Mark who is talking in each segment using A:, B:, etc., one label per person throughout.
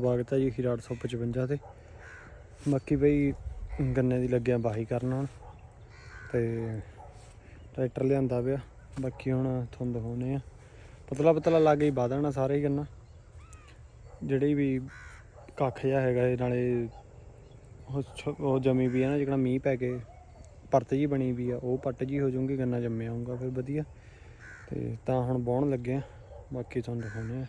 A: ਸਵਾਗਤ ਹੈ ਜੀ ਹੀਰਾ 855 ਤੇ। ਬਾਕੀ ਬਈ ਗੰਨੇ ਦੀ ਲੱਗਿਆ ਬਾਹੀ ਕਰਨ ਹੁਣ। ਤੇ ਟਰੈਕਟਰ ਲਿਆਂਦਾ ਪਿਆ। ਬਾਕੀ ਹੁਣ ਤੁਹਾਨੂੰ ਦਿਖਾਉਨੇ ਆ। ਪਤਲਾ ਪਤਲਾ ਲੱਗ ਹੀ ਬਾਦਣਾ ਸਾਰੇ ਹੀ ਗੰਨਾ। ਜਿਹੜੇ ਵੀ ਕੱਖ ਜਿਹਾ ਹੈਗਾ ਇਹ, ਨਾਲੇ ਉਹ ਛ- ਜਮੀ ਵੀ ਹੈ ਨਾ ਜਿਹੜਾ ਮੀਂਹ ਪੈ ਕੇ ਪਰਤ ਜੀ ਬਣੀ ਵੀ ਆ, ਉਹ ਪੱਟ ਜੀ ਹੋ ਜਾਊਗੀ, ਗੰਨਾ ਜੰਮਿਆ ਆਊਗਾ ਫਿਰ ਵਧੀਆ। ਤੇ ਤਾਂ ਹੁਣ ਬਾਉਣ ਲੱਗੇ ਆ। ਬਾਕੀ ਤੁਹਾਨੂੰ ਦਿਖਾਉਨੇ ਆ।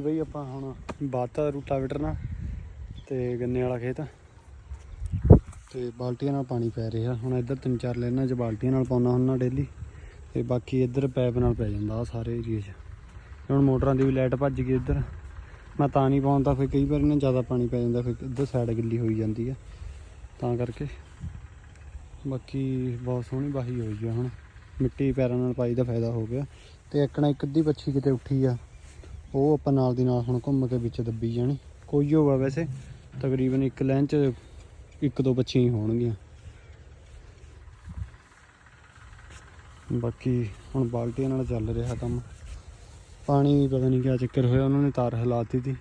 A: ਬਾਕੀ ਬਈ ਆਪਾਂ ਹੁਣ ਬਾਤਾ ਰੂਟਾਵੇਟਰ ਨਾਲ ਤੇ ਗੰਨੇ ਵਾਲਾ ਖੇਤ। ਤੇ ਬਾਲਟੀਆਂ ਨਾਲ ਪਾਣੀ ਪੈ ਰਿਹਾ। ਹੁਣ ਇੱਧਰ ਤਿੰਨ ਚਾਰ ਲੈਣਾ ਚ ਬਾਲਟੀਆਂ ਨਾਲ ਪਾਉਣਾ ਹੁੰਦਾ ਡੇਲੀ ਤੇ ਬਾਕੀ ਇੱਧਰ ਪੈਪ ਨਾਲ ਪੈ ਜਾਂਦਾ ਆ ਸਾਰੇ ਏਰੀਏ 'ਚ। ਹੁਣ ਮੋਟਰਾਂ ਦੀ ਵੀ ਲਾਈਟ ਭੱਜ ਗਈ ਇੱਧਰ। ਮੈਂ ਤਾਂ ਨਹੀਂ ਪਾਉਂਦਾ ਫਿਰ ਕਈ ਵਾਰ ਨਾ ਜ਼ਿਆਦਾ ਪਾਣੀ ਪੈ ਜਾਂਦਾ, ਫਿਰ ਇੱਧਰ ਸਾਈਡ ਗਿੱਲੀ ਹੋਈ ਜਾਂਦੀ ਆ। ਤਾਂ ਕਰਕੇ। ਬਾਕੀ ਬਹੁਤ ਸੋਹਣੀ ਬਾਹੀ ਹੋਈ ਆ ਹੁਣ। ਮਿੱਟੀ ਪੈਰਾਂ ਨਾਲ ਪਾਈ ਦਾ ਫਾਇਦਾ ਹੋ ਗਿਆ। ਤੇ ਇੱਕਣਾ ਇੱਕ ਅੱਧੀ ਪੱਛੀ ਕਿਤੇ ਉੱਠੀ ਆ। ਉਹ ਆਪਾਂ ਨਾਲ ਦੀ ਨਾਲ ਹੁਣ ਘੁੰਮ ਕੇ ਵਿੱਚ ਦੱਬੀ ਜਾਣੀ। ਕੋਈ ਹੋਗਾ ਵੈਸੇ, ਤਕਰੀਬਨ ਇੱਕ ਲਾਈਨ 'ਚ ਇੱਕ ਦੋ ਬੱਚੀਆਂ ਹੀ ਹੋਣਗੀਆਂ। ਬਾਕੀ ਹੁਣ ਬਾਲਟੀਆਂ ਨਾਲ ਚੱਲ ਰਿਹਾ ਕੰਮ। ਪਾਣੀ ਪਤਾ ਨਹੀਂ ਕਿਆ ਚੱਕਰ ਹੋਇਆ, ਉਹਨਾਂ ਨੇ ਤਾਰ ਹਿਲਾਤੀ ਤੀ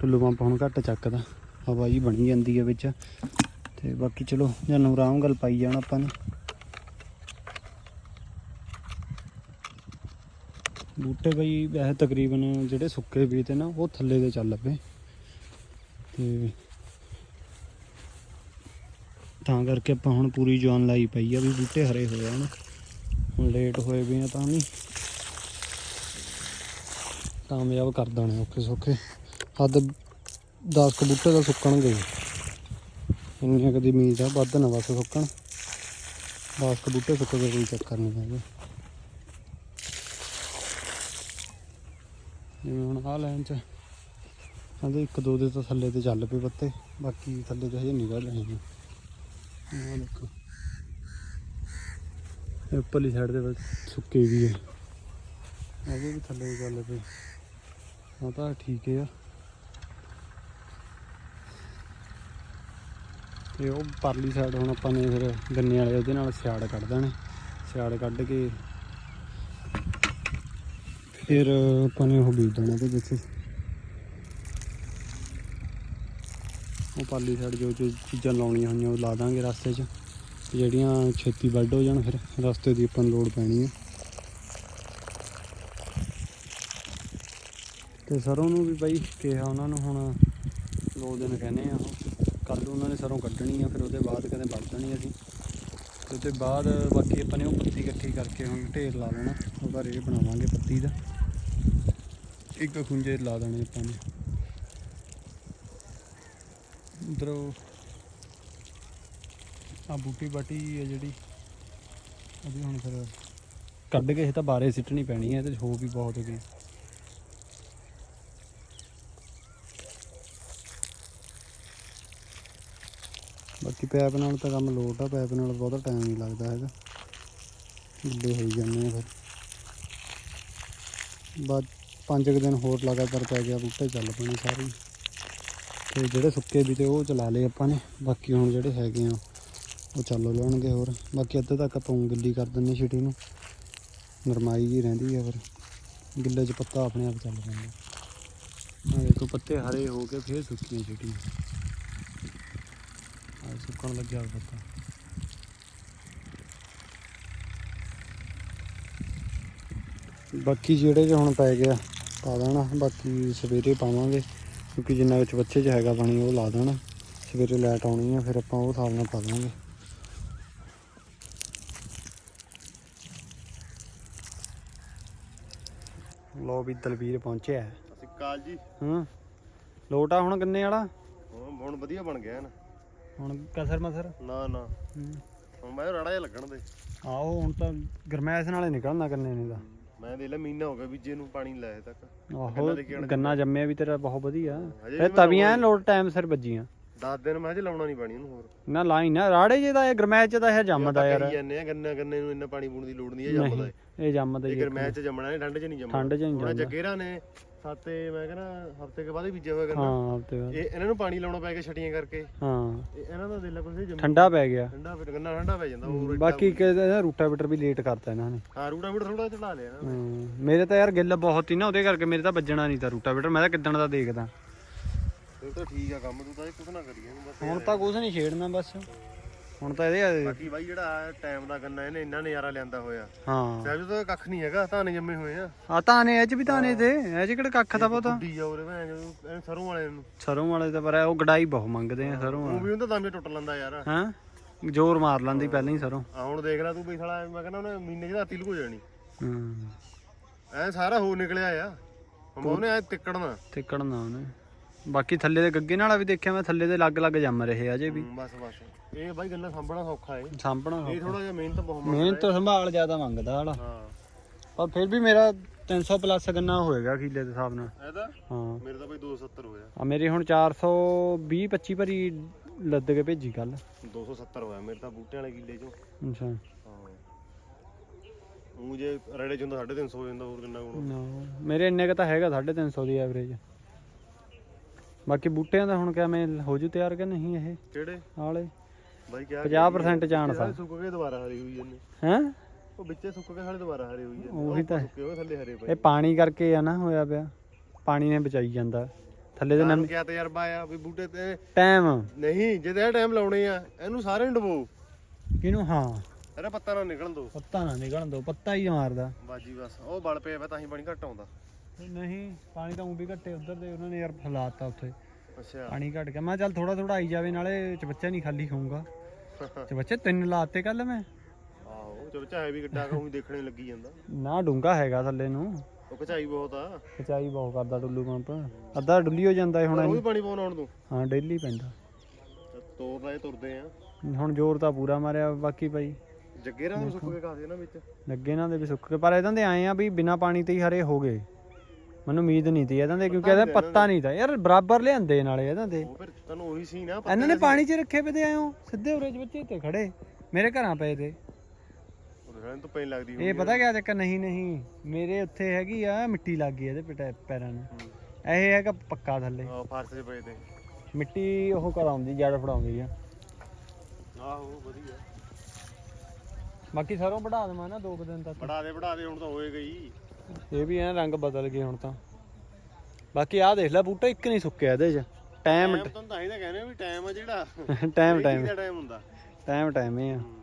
A: ਟੁੱਲੂ ਪੰਪ ਹੁਣ ਘੱਟ ਚੱਕਦਾ, ਹਵਾ ਜੀ ਬਣੀ ਜਾਂਦੀ ਹੈ ਵਿੱਚ। ਤੇ ਬਾਕੀ ਚਲੋ ਜਾਨੂੰ ਆਰਾਮ ਗੱਲ ਪਾਈ ਜਾਣਾ ਆਪਾਂ ਨੇ। ਬੂਟੇ ਬਈ ਵੈਸੇ ਤਕਰੀਬਨ ਜਿਹੜੇ ਸੁੱਕੇ ਵੀ ਤੇ ਨਾ, ਉਹ ਥੱਲੇ ਦੇ ਚੱਲ ਪਏ। ਤੇ ਤਾਂ ਕਰਕੇ ਆਪਾਂ ਹੁਣ ਪੂਰੀ ਜਾਨ ਲਾਈ ਪਈ ਆ ਵੀ ਬੂਟੇ ਹਰੇ ਹੋਏ ਆ ਨਾ। ਹੁਣ ਲੇਟ ਹੋਏ ਵੀ ਆ ਤਾਂ ਵੀ। ਕਾਮਯਾਬ ਕਰ ਦੇਣੇ ਔਖੇ ਸੌਖੇ। ਹੱਦ 10 ਕੁ ਬੂਟੇ ਤਾਂ ਸੁੱਕਣਗੇ ਇੰਨੀਆਂ ਕਦੀ ਉਮੀਦ ਆ, ਵੱਧ ਨਾ ਬਸ ਸੁੱਕਣ। 10 ਕੁ ਬੂਟੇ ਸੁੱਕ ਗਏ, ਕੋਈ ਚੱਕਰ ਨਹੀਂ ਹੈਗਾ। ਜਿਵੇਂ ਹੁਣ ਆਹ ਲਾਈਨ ਚ ਕਹਿੰਦੇ ਇੱਕ ਦੋ ਦੇ ਤਾਂ ਥੱਲੇ ਤੇ ਚੱਲ ਪਏ ਪੱਤੇ, ਬਾਕੀ ਥੱਲੇ ਤੇ ਹਜੇ ਨਿਕਲ ਰਹੇ ਨੇ ਆਹ ਦੇਖੋ। ਇਹ ਉੱਪਰਲੀ ਸਾਈਡ ਦੇ ਵਿੱਚ ਸੁੱਕੇ ਵੀ ਹੈ ਅਜੇ ਵੀ ਥੱਲੇ ਚੱਲ ਪਏ। ਉਹ ਤਾਂ ਠੀਕ ਹੈ ਤੇ ਉਹ ਪਰਲੀ ਸਾਈਡ ਹੁਣ ਆਪਾਂ ਨੇ ਫਿਰ ਗੰਨੇ ਵਾਲੇ, ਉਹਦੇ ਨਾਲ ਸਿਆੜ ਕੱਢ ਦੇਣੇ। ਸਿਆੜ ਕੱਢ ਕੇ ਫਿਰ ਆਪਾਂ ਨੇ ਉਹ ਬੀਜ ਦੇਣਾ ਉਹਦੇ ਵਿੱਚ ਉਹ ਪਾਲੀ ਸਾਈਡ ਜੋ ਜੋ ਚੀਜ਼ਾਂ ਲਾਉਣੀਆਂ ਹੋਈਆਂ, ਉਹ ਲਾ ਦਾਂਗੇ ਰਸਤੇ 'ਚ। ਜਿਹੜੀਆਂ ਛੇਤੀ ਵੱਢ ਹੋ ਜਾਣ, ਫਿਰ ਰਸਤੇ ਦੀ ਆਪਾਂ ਨੂੰ ਲੋੜ ਪੈਣੀ ਹੈ ਤੇ ਸਰੋਂ ਨੂੰ ਵੀ ਬਾਈ ਕਿਹਾ ਉਹਨਾਂ ਨੂੰ, ਹੁਣ ਦੋ ਦਿਨ ਕਹਿੰਦੇ ਆ ਉਹ। ਕੱਲ ਉਹਨਾਂ ਨੇ ਸਰੋਂ ਕੱਢਣੀ ਆ, ਫਿਰ ਉਹਦੇ ਬਾਅਦ ਕਦੇ ਵੱਢ ਦੇਣੀ ਅਸੀਂ। ਤੇ ਉਹਦੇ ਬਾਅਦ ਬਾਕੀ ਆਪਾਂ ਨੇ ਉਹ ਪੱਤੀ ਇਕੱਠੀ ਕਰਕੇ ਹੁਣ ਢੇਰ ਲਾ ਲੈਣਾ, ਉਹਦਾ ਰੇਹ ਬਣਾਵਾਂਗੇ ਪੱਤੀ ਦਾ। ਇੱਕ ਖੁੰਝੇ ਲਾ ਦੇਣੇ ਆਪਾਂ ਨੇ। ਉਧਰੋਂ ਆ ਬੂਟੀ ਬਾਟੀ ਹੈ ਜਿਹੜੀ, ਉਹਦੀ ਹੁਣ ਫਿਰ ਕੱਢ ਕੇ ਇਹ ਤਾਂ ਬਾਰੇ ਸਿੱਟਣੀ ਪੈਣੀ ਹੈ, ਇਹਦੇ 'ਚ ਹੋ ਵੀ ਬਹੁਤ ਗਈ ਬਾਕੀ ਪੈਪ ਨਾਲ ਤਾਂ ਕੰਮ ਲੋਟ ਆ ਪੈਪ ਨਾਲ ਬਹੁਤਾ ਟਾਈਮ ਨਹੀਂ ਲੱਗਦਾ ਹੈਗਾ। ਗਿੱਲੇ ਹੋਈ ਜਾਂਦੇ ਆ ਫਿਰ। ਬਾਅਦ ਪੰਜ ਕੁ ਦਿਨ ਹੋਰ ਲਗਾਤਾਰ ਪੈ ਗਿਆ, ਬੂਟੇ ਚੱਲ ਪੈਣੇ ਸਾਰੇ ਹੀ। ਤੇ ਜਿਹੜੇ ਸੁੱਕੇ ਵੀ ਤੇ ਉਹ ਚਲਾ ਲਏ ਆਪਾਂ ਨੇ, ਬਾਕੀ ਹੁਣ ਜਿਹੜੇ ਹੈਗੇ ਆ, ਉਹ ਚੱਲ ਲੈਣਗੇ ਹੋਰ। ਬਾਕੀ ਅੱਧੇ ਤੱਕ ਆਪਾਂ ਗਿੱਲੀ ਕਰ ਦਿੰਦੇ ਛਿਟੀ ਨੂੰ। ਨਰਮਾਈ ਜੀ ਰਹਿੰਦੀ ਆ ਫਿਰ। ਗਿੱਲੇ 'ਚ ਪੱਤਾ ਆਪਣੇ ਆਪ ਚੱਲ ਪੈਂਦਾ। ਆ ਦੇਖੋ, ਪੱਤੇ ਹਰੇ ਹੋ ਕੇ ਫੇਰ ਸੁੱਕੀਆਂ ਛਿਟੀਆਂ। ਆ ਸੁੱਕਣ ਲੱਗਿਆ ਪੱਤਾ। ਬਾਕੀ ਜਿਹੜੇ 'ਚ ਹੁਣ ਪੈ ਗਿਆ ਪਾ ਦੇਣਾ ਬਾਕੀ ਸਵੇਰੇ ਪਾਵਾਂਗੇ ਕਿਉਂਕਿ ਜਿੰਨਾ ਵਿੱਚ ਬੱਚੇ 'ਚ ਹੈਗਾ ਪਾਣੀ ਉਹ ਲਾ ਦੇਣਾ। ਸਵੇਰੇ ਲਾਈਟ ਆਉਣੀ ਆ ਫਿਰ ਆਪਾਂ ਉਹ ਹਿਸਾਬ ਨਾਲ ਪਾ ਦਾਂਗੇ ਲੋ ਵੀ ਦਲਵੀਰ ਪਹੁੰਚਿਆ।
B: ਅਸੀਂ ਕਾਲ ਜੀ।
A: ਹਾਂ ਲੋਟਾ ਹੁਣ ਗੰਨੇ ਵਾਲਾ?
B: ਹੁਣ ਹੁਣ ਵਧੀਆ ਬਣ ਗਿਆ ਨਾ।
A: ਹੁਣ ਕਸਰ ਮਸਰ?
B: ਨਾ ਨਾ। ਹੁਣ ਮੈਂ ਰੜਾ ਜਿਹਾ ਲੱਗਣ ਦੇ।
A: ਆਹੋ ਹੁਣ ਤਾਂ ਗਰਮੈਸ਼ ਨਾਲੇ ਨਿਕਲਣਾ ਗੰਨੇ ਨੇ ਦਾ।
B: ਮੈਂ ਦੇ ਲੈ ਮਹੀਨਾ ਹੋ ਗਿਆ ਬੀਜੇ ਨੂੰ ਪਾਣੀ ਲਾਇਆ ਤੱਕ।
A: ਆਹੋ
B: ਗੰਨਾ ਦੇਖੀ
A: ਜੰਮਿਆ ਵੀ ਤੇਰਾ ਬਹੁਤ ਵਧੀਆ। ਇਹ ਤਵੀਆਂ ਲੋਟ ਟਾਈਮ ਸਿਰ ਵੱਜੀਆਂ।
B: 10 ਦਿਨ ਮੈਂ ਹਜੇ ਲਾਉਣਾ ਨਹੀਂ ਪਾਣੀ ਉਹਨੂੰ ਹੋਰ।
A: ਨਾ ਲਾਈ ਨਾ ਰਾੜੇ ਜੇ ਦਾ ਇਹ ਗਰਮੈਸ਼ ਚ ਤਾਂ ਇਹ ਜੰਮਦਾ ਯਾਰ।
B: ਕਹੀ ਜਾਂਦੇ ਆ ਗੰਨਾ ਗੰਨੇ ਨੂੰ ਇੰਨਾ ਪਾਣੀ ਪੂਣ ਦੀ ਲੋੜ ਨਹੀਂ ਜੰਮਦਾ
A: ਇਹ ਜੰਮਦਾ
B: ਇਹ
A: ਹੀ
B: ਗਰਮੈਸ਼ ਚ ਜੰਮਣਾ ਨਹੀਂ ਠੰਡ ਚ ਨਹੀਂ ਜੰਮਣਾ।
A: ਠੰਡ 'ਚ ਨਹੀਂ ਜੰਮਦਾ।
B: ਜੱਗੇਰਾ ਨੇ ਸਾਤੇ ਮੈਂ ਕਹਿੰਦਾ ਹਫ਼ਤੇ ਕੇ ਬਾਅਦ ਹੀ ਬੀਜਿਆ ਹੋਇਆ ਗੰਨਾ
A: ਹਾਂ ਹਫ਼ਤੇ ਬਾਅਦ।
B: ਇਹ ਇਹਨਾਂ ਨੂੰ ਪਾਣੀ ਲਾਉਣਾ ਪੈ ਗਿਆ ਛਟੀਆਂ ਕਰਕੇ।
A: ਹਾਂ।
B: ਇਹ ਇਹਨਾਂ ਦਾ ਦਿਲ ਕੁਝ ਜੰਮ।
A: ਠੰਡਾ ਪੈ ਗਿਆ।
B: ਠੰਡਾ ਫਿਰ ਗੰਨਾ ਠੰਡਾ ਪੈ ਜਾਂਦਾ ਹੋਰ
A: ਬਾਕੀ ਕਿਹਦਾ ਰੂਟਾਵੀਟਰ ਵੀ ਲੇਟ ਕਰਤਾ ਇਹਨਾਂ ਨੇ।
B: ਹਾਂ ਰੂਟਾ ਵੀਟ ਥੋੜਾ ਚੜਾ ਲਿਆ ਨਾ।
A: ਹਮ, ਮੇਰੇ ਤਾਂ ਯਾਰ ਗਿੱਲ ਬਹੁਤ ਹੀ ਨਾ ਉਹਦੇ ਕਰਕੇ ਮੇਰੇ ਤਾਂ ਵੱਜਣਾ ਨਹੀਂ ਤਾਂ ਰੂਟਾਵੀਟਰ। ਮੈਂ ਤਾਂ ਕਿੱਦਣ ਦਾ ਦੇਖਦਾ।
B: ਫਿਰ ਤਾਂ ਠੀਕ ਆ ਕੰਮ ਤੂੰ ਤਾਂ ਇਹ ਕੁਝ ਨਾ ਕਰੀਏ ਬਸ
A: ਹੁਣ ਤਾਂ ਕੁਝ ਨਹੀਂ ਛੇੜਨਾ ਬਸ। ਹੁਣ ਤਾਂ ਇਹਦੇ
B: ਬਾਕੀ ਬਾਈ ਜਿਹੜਾ ਟਾਈਮ ਦਾ ਗੰਨਾ ਇਹਨੇ ਇੰਨਾ ਨਜ਼ਾਰਾ ਲਿਆਂਦਾ ਹੋਇਆ।
A: ਹਾਂ।
B: ਸਹਿਜ ਤਾਂ ਕੱਖ ਨਹੀਂ ਹੈਗਾ ਧਾਨੇ ਜੰਮੇ ਹੋਏ ਆ।
A: ਆ ਇਹ ਚ ਵੀ ਤਾਨੇ ਤੇ। ਚ ਕਿਹੜਾ ਕੱਖ ਦਾ ਪਤਾ
B: ਡੀ ਜਾ ਉਰੇ ਭੈਣ ਜਦੋਂ ਸਰੋਂ ਵਾਲੇ ਨੂੰ।
A: ਸਰੋਂ ਵਾਲੇ ਤਾਂ ਪਰ ਉਹ ਗੜਾਈ ਬਹੁਤ ਮੰਗਦੇ ਆ ਸਰੋਂ
B: ਉਹ
A: ਵਾਲੇ।
B: ਵੀ ਹੁੰਦਾ ਦਮੇ ਟੁੱਟ ਲੈਂਦਾ ਯਾਰ।
A: ਹਾਂ? ਜ਼ੋਰ ਮਾਰ ਲੈਂਦੀ ਪਹਿਲਾਂ ਹੀ ਸਰੋਂ।
B: ਆ ਹੁਣ ਦੇਖ ਲੈ ਤੂੰ ਬਈ ਸਾਲਾ ਮੈਂ ਕਹਿੰਦਾ ਉਹਨੇ ਮਹੀਨੇ ਚ ਰਾਤੀ ਲੁਕੋ ਜਾਣੀ।
A: ਹੂੰ।
B: ਐ ਸਾਰਾ ਹੋ ਨਿਕਲਿਆ ਆ। ਹੁਣ ਉਹਨੇ ਐ ਤਿੱਕੜਨਾ।
A: ਤੇ ਕੜਨਾ ਉਹਨੇ। ਬਾਕੀ ਥੱਲੇ ਦੇ ਗੱਗੇ ਨਾਲ ਵੀ ਦੇਖਿਆ ਮੈਂ ਥੱਲੇ ਦੇ ਲੱਗ ਲੱਗ ਜੰਮ ਰਹੇ ਆ ਅਜੇ ਵੀ।
B: ਬਸ ਬਸ। ਇਹ ਬਾਈ ਗੱਲਾਂ ਸਾਂਭਣਾ ਸੌਖਾ ਏ।
A: ਸਾਂਭਣਾ
B: ਇਹ ਥੋੜਾ ਜਿਹਾ ਮਿਹਨਤ ਬਹੁਤ ਮੰਗਦਾ
A: ਮਿਹਨਤ ਸੰਭਾਲ ਜ਼ਿਆਦਾ ਮੰਗਦਾ ਹਾਲਾ
B: ਹਾਂ।
A: ਪਰ ਫਿਰ ਵੀ ਮੇਰਾ 300 ਪਲੱਸ ਗੰਨਾ ਹੋਏਗਾ ਕਿੱਲੇ ਦੇ ਹਿਸਾਬ ਨਾਲ।
B: ਇਹਦਾ
A: ਹਾਂ।
B: ਮੇਰੇ ਤਾਂ ਬਈ 270 ਹੋਇਆ।
A: ਆ ਮੇਰੀ ਹੁਣ 420 25 ਭਰੀ ਲੱਦ ਕੇ ਭੇਜੀ ਕੱਲ।
B: 270 ਹੋਇਆ ਮੇਰੇ ਤਾਂ ਬੂਟਿਆਂ ਵਾਲੇ ਕਿੱਲੇ ਚੋਂ।
A: ਅੱਛਾ।
B: ਹਾਂ। ਉਹ ਜੇ ਰੇੜੇ ਚ ਹੁੰਦਾ 350 ਹੋ ਜਾਂਦਾ ਹੋਰ ਕਿੰਨਾ
A: ਨਾ ਮੇਰੇ ਇੰਨੇ ਕ ਤਾਂ ਹੈਗਾ 350 ਦੀ ਐਵਰੇਜ ਬਾਕੀ ਬੂਟਿਆਂ ਦਾ ਹੁਣ ਮੈਂ ਹੋ ਜੂ ਤਿਆਰ ਕਿ ਨਹੀਂ ਇਹ?
B: ਕਿਹੜੇ?
A: ਆਲੇ?
B: ਬਾਈ ਕਿਆ
A: 50% ਚਾਂਸ ਆ।
B: ਸੁੱਕ ਕੇ ਦੁਬਾਰਾ ਹਰੀ ਹੋਈ ਜਾਂਦੇ।
A: ਹੈ?
B: ਉਹ ਵਿੱਚੇ ਸੁੱਕ ਕੇ ਸਾਲੇ ਦੁਬਾਰਾ ਹਰੇ ਹੋਈ ਜਾਂਦੇ।
A: ਉਹੀ ਤਾਂ
B: ਸੁੱਕੇ ਹੋਏ ਥੱਲੇ ਹਰੇ ਪਏ।
A: ਇਹ ਪਾਣੀ ਕਰਕੇ ਆ ਨਾ ਹੋਇਆ ਪਿਆ। ਪਾਣੀ ਨੇ ਬਚਾਈ ਜਾਂਦਾ। ਥੱਲੇ ਦੇ
B: ਤੁਹਾਨੂੰ ਕਿਆ ਤਜਰਬਾ ਆ ਵੀ ਬੂਟੇ ਤੇ
A: ਟਾਈਮ।
B: ਨਹੀਂ ਜੇ ਇਹ ਟਾਈਮ ਲਾਉਣੇ ਆ ਇਹਨੂੰ ਸਾਰੇ ਨੂੰ ਡਬੋ।
A: ਇਹਨੂੰ ਹਾਂ।
B: ਇਹਦਾ ਪੱਤਾ ਨਾ ਨਿਕਲਣ ਦੋ।
A: ਪੱਤਾ ਨਾ ਨਿਕਲਣ ਦੋ ਪੱਤਾ ਹੀ ਮਾਰਦਾ।
B: ਬਾਜੀ ਬਸ ਉਹ ਬਲ ਪਿਆ ਤਾਂ ਹੀ ਪਾਣੀ ਘੱਟ ਆਉਂਦਾ।
A: ਨਹੀਂ ਪਾਣੀ ਤਾਂ ਉਹ ਵੀ ਘੱਟੇ ਉਧਰ ਦੇ ਉਹਨਾਂ ਨੇ ਯਾਰ ਫਲਾਤਾ ਉੱਥੇ।
B: ਅੱਛਾ।
A: ਪਾਣੀ ਘਟ ਗਿਆ। ਮੈਂ ਕਿਹਾ ਚੱਲ ਥੋੜਾ ਥੋੜਾ ਆਈ ਜਾਵੇ ਨਾਲੇ ਚਬੱਚਾ ਨਹੀਂ ਖਾਲੀ ਖਾਊਂਗਾ। ਚਬੱਚੇ ਤਿੰਨ ਲਾਤੇ ਕੱਲ ਮੈਂ।
B: ਆਹੋ ਚਲੋ ਚਾਹੇ ਵੀ ਗੱਡਾ ਕਹੂੰ ਦੇਖਣੇ ਲੱਗੀ ਜਾਂਦਾ।
A: ਨਾ ਡੂੰਗਾ ਹੈਗਾ ਥੱਲੇ ਨੂੰ।
B: ਉਹ ਕਚਾਈ ਬਹੁਤ ਆ।
A: ਖਿਚਾਈ ਬਹੁਤ ਕਰਦਾ ਡੁੱਲੂ ਪੰਪ। ਅੱਧਾ ਡੁੱਲੀ ਹੋ ਜਾਂਦਾ ਹੁਣ
B: ਉਹ
A: ਇਹਨੂੰ।
B: ਵੀ ਪਾਣੀ ਪਾਉਣ ਆਉਣ ਤੋਂ
A: ਹਾਂ ਡੇਲੀ ਪੈਂਦਾ।
B: ਤੋਰ ਰਹੇ ਤੁਰਦੇ ਆ।
A: ਹੁਣ ਜ਼ੋਰ ਤਾਂ ਪੂਰਾ ਮਾਰਿਆ ਬਾਕੀ ਭਾਈ।
B: ਜੱਗੇ ਰਾਂ ਸੁੱਕ ਕੇ ਕਾਦੇ ਨਾ ਵਿੱਚ?
A: ਲੱਗੇ ਇਹਨਾਂ ਦੇ ਵੀ ਸੁੱਕ ਕੇ ਪਰ ਇਹਨਾਂ ਦੇ ਆਏ ਆ ਵੀ ਬਿਨਾ ਪਾਣੀ ਤੇ ਹੀ ਹਰੇ ਹੋ ਗਏ। ਮੈਨੂੰ ਉਮੀਦ ਨਹੀਂ ਤੀ ਇਹਨਾਂ ਦੇ ਕਿਉਂਕਿ ਇਹਦਾ ਪੱਤਾ ਨਹੀਂ ਤਾਂ। ਯਾਰ ਬਰਾਬਰ ਲਿਆਂਦੇ ਨਾਲੇ ਇਹਨਾਂ ਦੇ।
B: ਉਹ ਫਿਰ ਤੈਨੂੰ ਉਹੀ ਸੀ ਨਾ
A: ਇਹਨਾਂ ਨੇ ਪਾਣੀ 'ਚ ਰੱਖੇ ਪਏ ਤੇ ਆਇਓ ਸਿੱਧੇ ਉਰੇ ਚ ਬੱਚੇ ਤੇ ਖੜੇ। ਮੇਰੇ ਘਰਾਂ ਪਏ ਤੇ।
B: ਰਹਿਣ ਤੋਂ ਪੈਣ ਲੱਗਦੀ
A: ਇਹ ਪਤਾ ਕਿਆ ਚੱਕਰ? ਨਹੀਂ ਨਹੀਂ। ਮੇਰੇ ਉੱਥੇ ਹੈਗੀ ਆ ਮਿੱਟੀ ਲੱਗ ਗਈ ਇਹਦੇ ਪਿਟਾ ਪੈਰਾਂ ਨੂੰ। ਇਹ ਹੈਗਾ ਪੱਕਾ ਥੱਲੇ।
B: ਆ ਫਾਰਸ 'ਚ ਪਏ ਤੇ।
A: ਮਿੱਟੀ ਉਹ ਕਰਾਉਂਦੀ ਜੜ ਫੜਾਉਂਦੀ ਆ।
B: ਆਹੋ ਵਧੀਆ।
A: ਬਾਕੀ ਸਰੋਂ ਵਢਾ ਦਵਾਂ ਨਾ ਦੋ ਕੁ ਦਿਨ ਤੱਕ।
B: ਬੜਾ ਦੇ ਬੜਾ ਦੇ ਹੁਣ ਤਾਂ ਹੋਏ ਗਈ।
A: ਇਹ ਵੀ ਐ ਰੰਗ ਬਦਲ ਗਏ ਹੁਣ ਤਾਂ। ਬਾਕੀ ਆਹ ਦੇਖ ਲੈ ਬੂਟਾ ਇੱਕ ਨਹੀਂ ਸੁੱਕਿਆ ਇਹਦੇ 'ਚ। ਟਾਈਮ
B: ਟਾਈਮ ਤਾਂ ਤਾਂ ਹੀ ਤਾਂ ਕਹਿੰਦੇ ਆ ਵੀ ਟਾਈਮ ਆ ਜਿਹੜਾ।
A: ਟਾਈਮ ਟਾਈਮ
B: ਦਾ ਟਾਈਮ ਹੁੰਦਾ।
A: ਟਾਈਮ ਟਾਈਮ ਇਹ ਆ।
B: ਹੂੰ।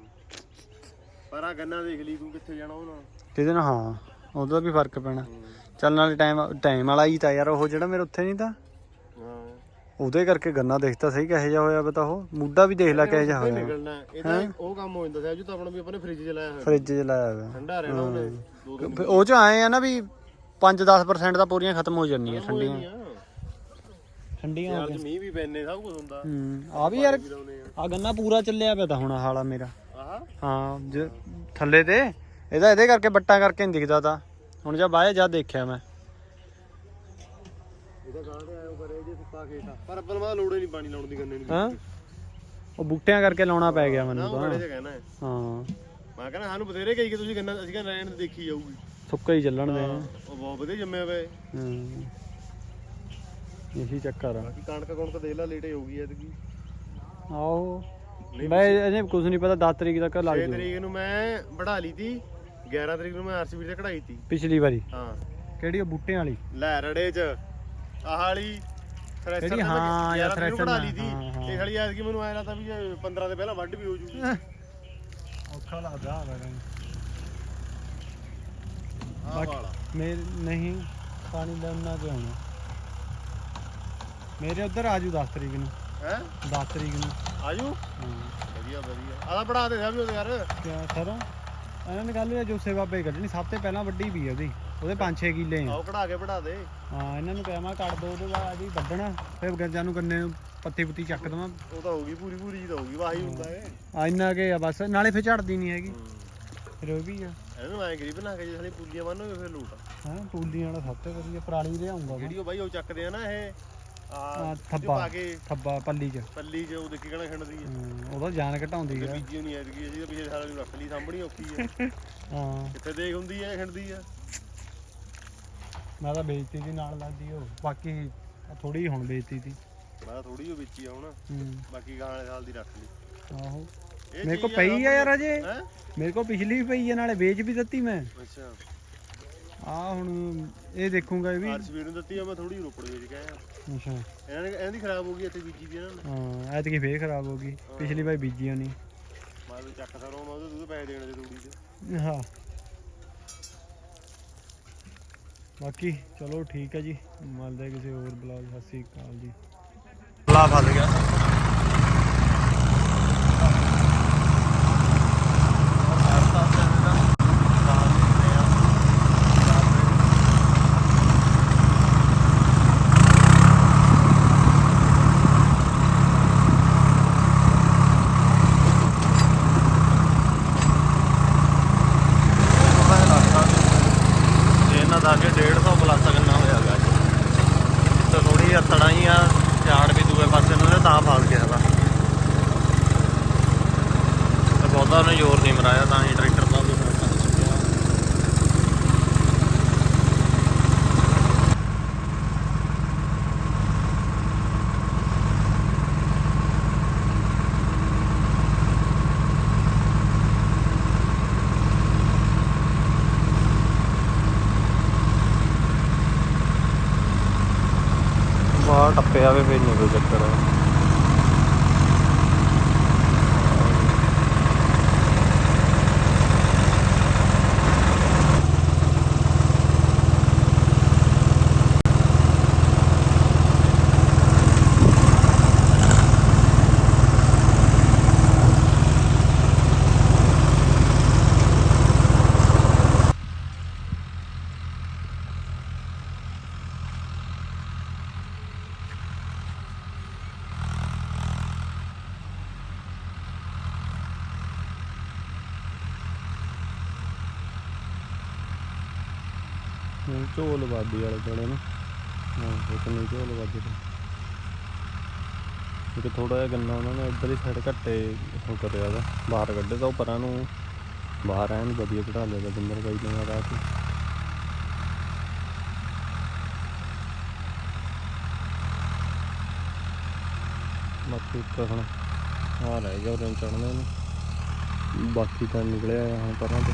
B: ਪਰ ਆ ਗੰਨਾ ਦੇਖ ਲਈ ਤੂੰ ਕਿੱਥੇ ਜਾਣਾ ਉਹਨਾਂ
A: ਕਿਹਦੇ ਨਾਲ? ਹਾਂ ਉਹਦਾ ਵੀ ਫ਼ਰਕ ਪੈਣਾ। ਚੱਲ ਨਾਲੇ ਟਾਈਮ ਟਾਈਮ ਵਾਲਾ ਹੀ ਤਾਂ ਯਾਰ ਉਹ ਜਿਹੜਾ ਮੇਰੇ ਉੱਥੇ ਨਹੀਂ ਤਾਂ।
B: ਹਾਂ
A: ਉਹਦੇ ਕਰਕੇ ਗੰਨਾ ਦੇਖਤਾ ਸਹੀ ਕਿਹੋ ਜਿਹਾ ਹੋਇਆ ਪਤਾ ਉਹ। ਮੁੱਢਾ ਵੀ ਦੇਖ ਲੈ ਕਿਹੋ ਜਿਹਾ ਹੋਇਆ।
B: ਨਿਕਲਣਾ। ਹੈ। ਇਹ ਤਾਂ ਉਹ ਕੰਮ ਹੋ ਜਾਂਦਾ ਸੀ ਤਾਂ ਆਪਣਾ ਵੀ ਆਪਣੇ ਫ੍ਰਿਜ 'ਚ ਲਾਇਆ ਹੋਇਆ।
A: ਫ੍ਰਿਜ 'ਚ ਲਾਇਆ ਹੋਇਆ।
B: ਠੰਡਾ ਰਹਿਣਾ ਉਹਨੇ। ਦੋ ਦਿਨ
A: ਫਿਰ ਉਹ ਚ ਆਏ ਆ ਨਾ ਵੀ 5-10% ਤਾਂ ਪੂਰੀਆਂ ਖਤਮ ਹੋ ਜਾਂਦੀਆਂ ਠੰਡੀਆਂ। ਠੰਡੀਆਂ ਹੋ
B: ਚ ਮੀਂਹ ਵੀ ਪੈਨੇ ਸਭ ਕੁਝ ਹੁੰਦਾ।
A: ਹੂੰ ਆ ਵੀ ਯਾਰ ਆ। ਗੰਨਾ ਪੂਰਾ ਚੱਲਿਆ ਪਿਆ ਤਾਂ ਹੁਣ ਆਹ ਵਾਲਾ ਮੇਰਾ। ਹਾਂ ਜ ਥੱਲੇ ਤੇ। ਇਹਦਾ ਇਹਦੇ ਕਰਕੇ ਬੱਟਾਂ ਕਰਕੇ ਨਹੀਂ ਦਿਖਦਾ ਤਾਂ। ਹੁਣ ਜਦ ਬਾਏ ਜਦ ਦੇਖਿਆ ਮੈਂ।
B: ਇਹਦਾ ਗਾਂ ਮਾ ਲੋੜ ਹੀ ਨਹੀਂ ਪਾਣੀ ਲਾਉਣ ਦੀ ਗੰਨੇ ਨੂੰ
A: ਹਾਂ? ਉਹ ਬੂਟਿਆਂ ਕਰਕੇ ਲਾਉਣਾ ਪੈ ਗਿਆ
B: ਨਾ
A: ਮੈਨੂੰ
B: ਉਹ
A: ਤਾਂ।
B: ਕਹਿਣਾ ਹੈ।
A: ਹਾਂ।
B: ਮੈਂ ਕਹਿੰਦਾ ਸਾਨੂੰ ਬਥੇਰੇ ਕਹੀ ਕਿ ਤੁਸੀਂ ਗੰਨਾ ਅਸੀਂ ਕਹਿੰਦਾ ਰਹਿਣ ਦੇ ਦੇਖੀ ਜਾਊਗੀ।
A: ਸੁੱਕਾ ਹੀ ਚੱਲਣ ਦੇ।
B: ਉਹ ਬਹੁਤ ਵਧੀਆ ਜੰਮਿਆ ਪਏ
A: ਹੂੰ। ਇਹੀ ਚੱਕਰ ਆ।
B: ਬਾਕੀ ਕਣਕ ਕਣਕ ਦੇਖ ਲੈ ਲੇਟੇ ਹੋ ਗਈ ਐਤਕੀ।
A: ਆਓ ਮੈਂ ਇਹਨੇ ਕੁਝ ਨਹੀਂ ਪਤਾ 10 ਤਰੀਕ ਤੱਕ ਲੱਗ
B: 6
A: ਜੂ।
B: ਤਰੀਕ ਨੂੰ ਮੈਂ ਵਢਾ ਲਈ ਤੀ 11 ਤਰੀਕ ਨੂੰ ਮੈਂ ਆਰਸੀਬੀ ਤੇ ਕਢਾਈ ਤੀ।
A: ਪਿਛਲੀ ਵਾਰੀ।
B: ਹਾਂ।
A: ਕਿਹੜੀ ਉਹ ਬੂਟਿਆਂ ਵਾਲੀ?
B: ਲੈ ਰੜੇ ਚ। ਆਹ ਵਾਲੀ ਥ੍ਰੈਸ਼ਰ
A: ਜਿਹੜੀ
B: ਤੇ
A: ਹਾਂ, ਯਾਰ
B: 11 ਤਰੀਕ ਨੂੰ
A: ਥ੍ਰੈਸ਼ਰ ਨਾਲ,
B: ਲਈ ਤੀ
A: ਹਾਂ, ਹਾਂ।
B: ਇਹ ਖੜੀ ਐਤਕੀ ਮੈਨੂੰ ਐ ਲੱਗਦਾ ਵੀ ਇਹ 15 ਦੇ ਪਹਿਲਾਂ ਵੱਢ ਵੀ ਹੋ ਜੂਗੀ।
A: ਔਖਾ ਲੱਗਦਾ ਆ
B: ਵਾਲਾ।
A: ਮੇਰੇ ਨਹੀਂ ਪਾਣੀ ਲੈਣਾ ਕਿ ਹੁਣ। ਮੇਰੇ ਉਧਰ ਆਜੂ 10 ਤਰੀਕ ਨੂੰ।
B: ਹੈ?
A: 10 ਤਰੀਕ ਨੂੰ।
B: ਆਜੂ
A: ਹਾਂ।
B: ਵਧੀਆ ਵਧੀਆ। ਆਹ ਪੜਾ ਦੇ ਸਭ ਉਹ ਯਾਰ।
A: ਕਿਆ ਸਰੋਂ ਇਹਨਾਂ ਨੇ ਗੱਲ ਇਹ ਜੋ ਸੇਵਾ ਪੇ ਕੱਢਣੀ। ਸਭ ਤੋਂ ਪਹਿਲਾਂ ਵੱਡੀ ਵੀ ਆ ਉਹਦੀ। ਉਹਦੇ 5-6 ਕਿੱਲੇ ਆ।
B: ਆਓ ਕਢਾ ਕੇ ਵਢਾ ਦੇ।
A: ਹਾਂ ਇਹਨਾਂ ਨੂੰ ਕਿਹਾ ਮੈਂ ਕੱਢ ਦੋ ਉਹਦੇ ਬਾਅਦ ਵੀ ਵੱਢਣਾ। ਫਿਰ ਗੱਜਾਂ ਨੂੰ ਕੰਨੇ ਨੂੰ ਪੱਤੀ ਪੁੱਤੀ ਚੱਕ ਦਵਾਂ।
B: ਉਹ ਤਾਂ ਹੋ ਗਈ ਪੂਰੀ ਪੂਰੀ ਜੀ ਤਾਂ ਹੋ ਗਈ ਵਾਹੀ ਹੁੰਦਾ ਏ
A: ਆ ਇੰਨਾ ਕੇ ਆ ਬਸ। ਨਾਲੇ ਫਿਰ ਝੜਦੀ ਨਹੀਂ ਹੈਗੀ। ਫਿਰ ਉਹ ਵੀ ਆ।
B: ਇਹਨੂੰ ਐ ਗਰੀਬ ਬਣਾ ਕੇ ਜੇ ਸਾਲੀ ਪੁੱਲੀਆਂ ਬੰਨੋਗੇ ਫਿਰ ਲੂਟ
A: ਹਾਂ ਪੂਲੀਆਂ ਵਾਲਾ ਸਭ ਤੋਂ ਵਧੀਆ ਪਰਾਲੀ ਲਿਆਉਂਗਾ
B: ਜਿਹੜੀ ਉਹ ਬਾਈ ਉਹ ਚੱਕਦੇ ਆ ਨਾ ਇਹ ਆ ਥੱਬਾ
A: ਥੱਬਾ।
B: ਪਾ ਕੇ
A: ਥੱਬਾ ਪੱਲੀ 'ਚ।
B: ਪੱਲੀ 'ਚ ਉਹ ਦੇਖੀ ਕਣਾ ਖਿੰਡਦੀ
A: ਹਮ, ਉਹਦਾ ਜਾਨ ਘਟਾਉਂਦੀ
B: ਤੇ
A: ਆ
B: ਬੀਜੀ ਨਹੀਂ ਐਤਕੀ ਅਸੀਂ ਤਾਂ ਪਿਛਲੇ ਸਾਲ ਨੂੰ ਰੱਖ ਲਈ ਸਾਂਭਣੀ ਔਖੀ ਹੈ
A: ਹਾਂ।
B: ਕਿੱਥੇ ਦੇਖ ਹੁੰਦੀ ਹੈ ਖਿੰਡਦੀ ਆ।
A: ਮੈਂ ਤਾਂ ਵੇਚਤੀ ਸੀ ਨਾਲ ਲੱਗਦੀ ਉਹ। ਬਾਕੀ ਥੋੜੀ ਹੁਣ ਵੇਚਤੀ ਸੀ
B: ਮੈਂ ਥੋੜੀ ਜਿਹੀ ਵੇਚੀ ਆ ਹੁਣ।
A: ਹੂੰ।
B: ਬਾਕੀ ਗਾਂ ਵਾਲੇ ਸਾਲ ਦੀ ਰੱਖ ਲਈ।
A: ਆਹੋ।
B: ਇਹ
A: ਮੇਰੇ
B: ਚੀਜ਼
A: ਪਈ ਆ ਯਾਰ ਅਜੇ।
B: ਹੈ?
A: ਮੇਰੇ ਕੋਲ ਪਿਛਲੀ ਵੀ ਪਈ ਆ ਨਾਲੇ ਵੇਚ ਵੀ ਦਿੱਤੀ ਮੈਂ।
B: ਅੱਛਾ।
A: ਆ ਹੁਣ ਇਹ ਦੇਖੂੰਗਾ ਇਹ ਵੀ।
B: ਅੱਜ ਸਵੇਰ ਨੂੰ ਦਿੱਤੀ ਆ ਮੈਂ ਥੋੜੀ ਰੋਪੜ ਵੇਚ ਕੇ ਆਇਆ।
A: ਅੱਛਾ।
B: ਇਹਨਾਂ ਨੇ ਇਹਨਾਂ ਦੀ ਖਰਾਬ ਹੋ ਗਈ ਇੱਥੇ ਬੀਜੀ ਵੀ ਇਹਨਾਂ ਨੇ
A: ਹਾਂ ਐਤਕੀ ਫੇਰ ਖਰਾਬ ਹੋ ਗਈ। ਪਿਛਲੀ ਵਾਰ ਬੀਜੀ ਹੋਣੀ
B: ਮੈਂ ਚੱਕ ਸਰੋਂ ਮੈਂ ਉਹਦੇ ਦੁੱਧ ਪੈਸੇ ਦੇਣੇ ਦੇ ਤੂੜੀ ਦੇ
A: ਹਾਂ। ਬਾਕੀ ਚਲੋ ਠੀਕ ਹੈ ਜੀ। ਮਿਲਦੇ ਕਿਸੇ ਹੋਰ ਬਲੌਗ ਸਤਿ ਸ੍ਰੀ ਅਕਾਲ ਜੀ
B: ਲਾ ਫਸ ਗਿਆ ਇਹਨਾਂ ਦਾ ਕਿ 150 ਪਲੱਸ ਕਿੰਨਾ ਹੋਇਆਗਾ ਤੇ ਥੋੜੀ ਹੱਥੜਾਂ ਹੀ ਆ ਝਾੜ ਵੀ ਦੂਏ ਪਾਸੇ ਨੂੰ ਇਹਨੇ ਤਾਂ ਫਸ ਗਿਆ ਵਾ ਤੇ ਬਹੁਤਾ ਉਹਨੇ ਜ਼ੋਰ ਨਹੀਂ ਮਰਾਇਆ ਤਾਂ ਹੀ ਟਰੈਕਟਰ ਦਾ ਵੀ ਬਾਹਰ ਟੱਪਿਆ ਵੇ ਨਹੀਂ
A: ਝੋਲ ਵਾਦੀ ਵਾਲੇ ਕੋਲੇ ਨਾ। ਹਾਂ, ਇੱਕ ਨਹੀਂ, ਝੋਲ ਵਾਦੀ ਤੇ। ਇੱਕ ਥੋੜਾ ਜਿਹਾ ਗੰਨਾ ਉਹਨਾਂ ਨੇ ਇੱਧਰ ਹੀ ਸਾਈਡ ਘੱਟੇ, ਉਹ ਕਰਿਆ ਵਾ, ਬਾਹਰ ਕੱਢੇ ਤਾਂ ਉਹ ਪਰਾਂ ਨੂੰ। ਬਾਹਰ ਐਨ ਵਧੀਆ ਚੜਾ ਲਿਆ ਜਿੰਦਰ ਬਾਈ ਨੇ ਰਾਤ ਨੂੰ ਬਾਕੀ ਉੱਤੇ ਹੁਣ ਆ ਰਹਿ ਗਿਆ ਉਹ ਚੜਨੇ ਨੂੰ। ਬਾਕੀ ਤਾਂ ਨਿਕਲਿਆ ਹੁਣ ਪਰਾਂ ਤੇ।